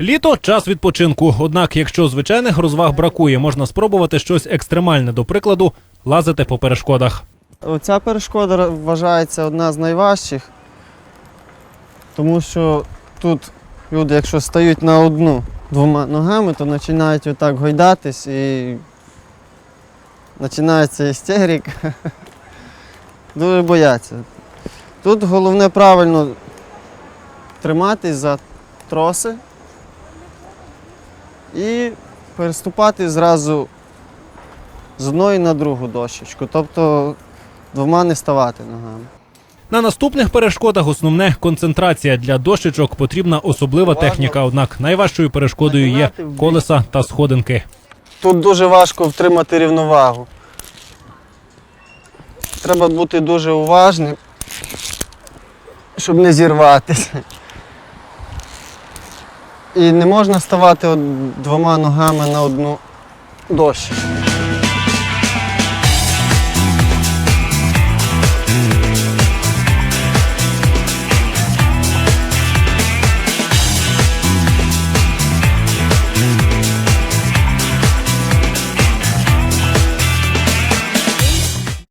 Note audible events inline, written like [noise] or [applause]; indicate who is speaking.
Speaker 1: Літо час відпочинку. Однак, якщо звичайних розваг бракує, можна спробувати щось екстремальне, до прикладу, лазити по перешкодах.
Speaker 2: Ця перешкода вважається одна з найважчих, тому що тут люди, якщо стають на одну двома ногами, то починають отак гойдатись і починається істерика. [laughs] Дуже бояться. Тут головне правильно триматись за троси і переступати зразу з одної на другу дощечку. Тобто двома не ставати ногами.
Speaker 1: На наступних перешкодах основне концентрація для дощечок потрібна особлива техніка. Однак найважчою перешкодою є колеса та сходинки.
Speaker 2: Тут дуже важко втримати рівновагу. Треба бути дуже уважним, щоб не зірватися. І не можна ставати двома ногами на одну дощечку.